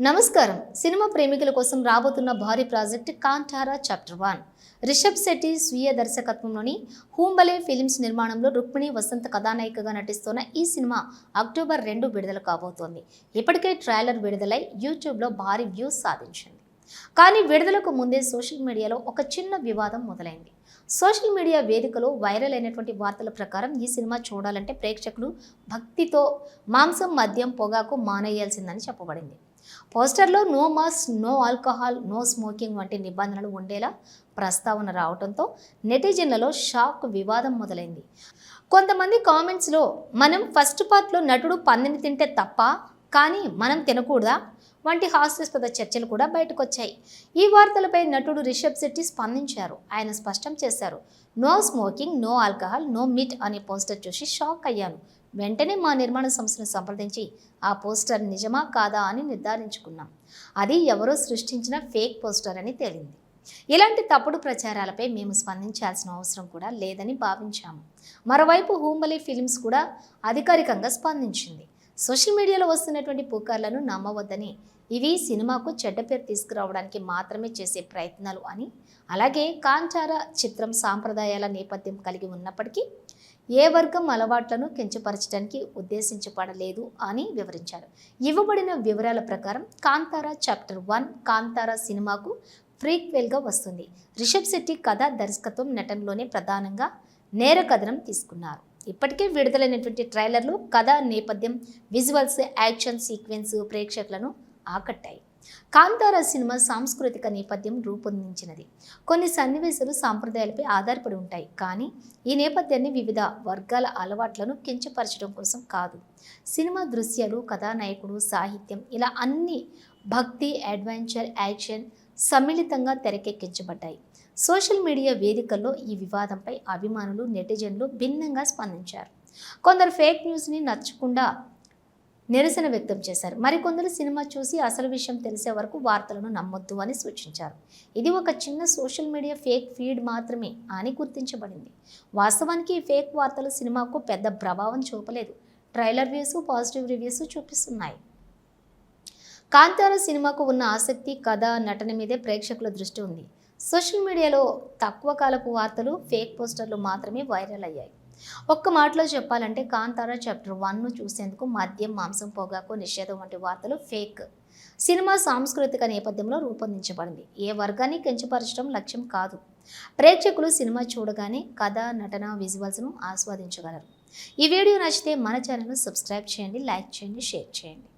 నమస్కారం. సినిమా ప్రేమికుల కోసం రాబోతున్న భారీ project Kantara chapter one. Rishab Shetty స్వీయ దర్శకత్వంలోని హూంబలే ఫిలిమ్స్ నిర్మాణంలో రుక్మిణి వసంత కథానాయికగా నటిస్తున్న ఈ సినిమా అక్టోబర్ రెండు విడుదల కాబోతోంది. ఇప్పటికే ట్రైలర్ విడుదలై యూట్యూబ్లో భారీ వ్యూస్ సాధించింది. కానీ విడుదలకు ముందే సోషల్ మీడియాలో ఒక చిన్న వివాదం మొదలైంది. సోషల్ మీడియా వేదికలో వైరల్ అయినటువంటి వార్తల ప్రకారం ఈ సినిమా చూడాలంటే ప్రేక్షకులు భక్తితో మాంసం మద్యం పొగాకు మానేయాల్సిందని చెప్పబడింది. పోస్టర్లో no mass no alcohol no smoking వంటి నిబంధనలు ఉండేలా ప్రస్తావన రావడంతో నెటిజన్లలో షాక్ వివాదం మొదలైంది. కొంతమంది కామెంట్స్లో మనం ఫస్ట్ పార్ట్లో నటుడు పందిని తింటే తప్ప కానీ మనం తినకూడదా? వంటి హాస్యాస్పద చర్చలు కూడా బయటకు వచ్చాయి ఈ వార్తలపై నటుడు రిషబ్ శెట్టి స్పందించారు. ఆయన స్పష్టం చేశారు. No smoking no alcohol no meat అనే పోస్టర్ చూసి షాక్ అయ్యాను. వెంటనే మా నిర్మాణ సంస్థను సంప్రదించి ఆ పోస్టర్ నిజమా కాదా అని నిర్ధారించుకున్నాం. అది ఎవరో సృష్టించిన ఫేక్ పోస్టర్ అని తేలింది. ఇలాంటి తప్పుడు ప్రచారాలపై మేము స్పందించాల్సిన అవసరం కూడా లేదని భావించాము. మరోవైపు హూంబలి ఫిలిమ్స్ కూడా అధికారికంగా స్పందించింది. సోషల్ మీడియాలో వస్తున్నటువంటి పుకార్లను నమ్మవద్దని ఇవి సినిమాకు చెడ్డ పేరు తీసుకురావడానికి మాత్రమే చేసే ప్రయత్నాలు అని అలాగే కాంచార చిత్రం సాంప్రదాయాల నేపథ్యం కలిగి ఉన్నప్పటికీ ఏ వర్గం అలవాట్లను కించపరచడానికి ఉద్దేశించబడలేదు అని వివరించారు. ఇవ్వబడిన వివరాల ప్రకారం కాంతారా చాప్టర్ వన్ కాంతారా సినిమాకు ఫ్రీక్వెల్గా వస్తుంది. రిషబ్ శెట్టి కథ దర్శకత్వం నటనలోనే ప్రధానంగా నేర కథనం తీసుకున్నారు. ఇప్పటికే విడుదలైనటువంటి ట్రైలర్లు కథ నేపథ్యం విజువల్స్ యాక్షన్ సీక్వెన్స్ ప్రేక్షకులను ఆకట్టాయి. కాంతార సినిమా సాంస్కృతిక నేపథ్యం రూపొందించినది. కొన్ని సన్నివేశాలు సాంప్రదాయాలపై ఆధారపడి ఉంటాయి. కానీ ఈ నేపథ్యాన్ని వివిధ వర్గాల అలవాట్లను కించపరచడం కోసం కాదు. సినిమా దృశ్యాలు కథానాయకుడు సాహిత్యం ఇలా అన్ని భక్తి అడ్వెంచర్ యాక్షన్ సమ్మిళితంగా తెరకెక్కించబడ్డాయి. సోషల్ మీడియా వేదికల్లో ఈ వివాదంపై అభిమానులు నెటిజన్లు భిన్నంగా స్పందించారు. కొందరు ఫేక్ న్యూస్ని నచ్చకుండా నిరసన వ్యక్తం చేశారు. మరికొందరు సినిమా చూసి అసలు విషయం తెలిసే వరకు వార్తలను నమ్మొద్దు అని సూచించారు. ఇది ఒక చిన్న సోషల్ మీడియా ఫేక్ ఫీడ్ మాత్రమే అని గుర్తించబడింది. వాస్తవానికి ఈ ఫేక్ వార్తలు సినిమాకు పెద్ద ప్రభావం చూపలేదు. ట్రైలర్ వ్యూస్ పాజిటివ్ రివ్యూస్ చూపిస్తున్నాయి. కాంతార సినిమాకు ఉన్న ఆసక్తి కథ నటన మీదే ప్రేక్షకుల దృష్టి ఉంది. సోషల్ మీడియాలో తక్కువ కాలపు వార్తలు ఫేక్ పోస్టర్లు మాత్రమే వైరల్ అయ్యాయి. ఒక్క మాటలో చెప్పాలంటే కాంతారా చాప్టర్ వన్ను చూసేందుకు మద్యం మాంసం పొగాకు నిషేధం వంటి వార్తలు ఫేక్ సినిమా సాంస్కృతిక నేపథ్యంలో రూపొందించబడింది. ఏ వర్గాన్ని కించపరచడం లక్ష్యం కాదు. ప్రేక్షకులు సినిమా చూడగానే కథ నటన విజువల్స్ను ఆస్వాదించగలరు. ఈ వీడియో నచ్చితే మన ఛానల్ను సబ్స్క్రైబ్ చేయండి లైక్ చేయండి షేర్ చేయండి.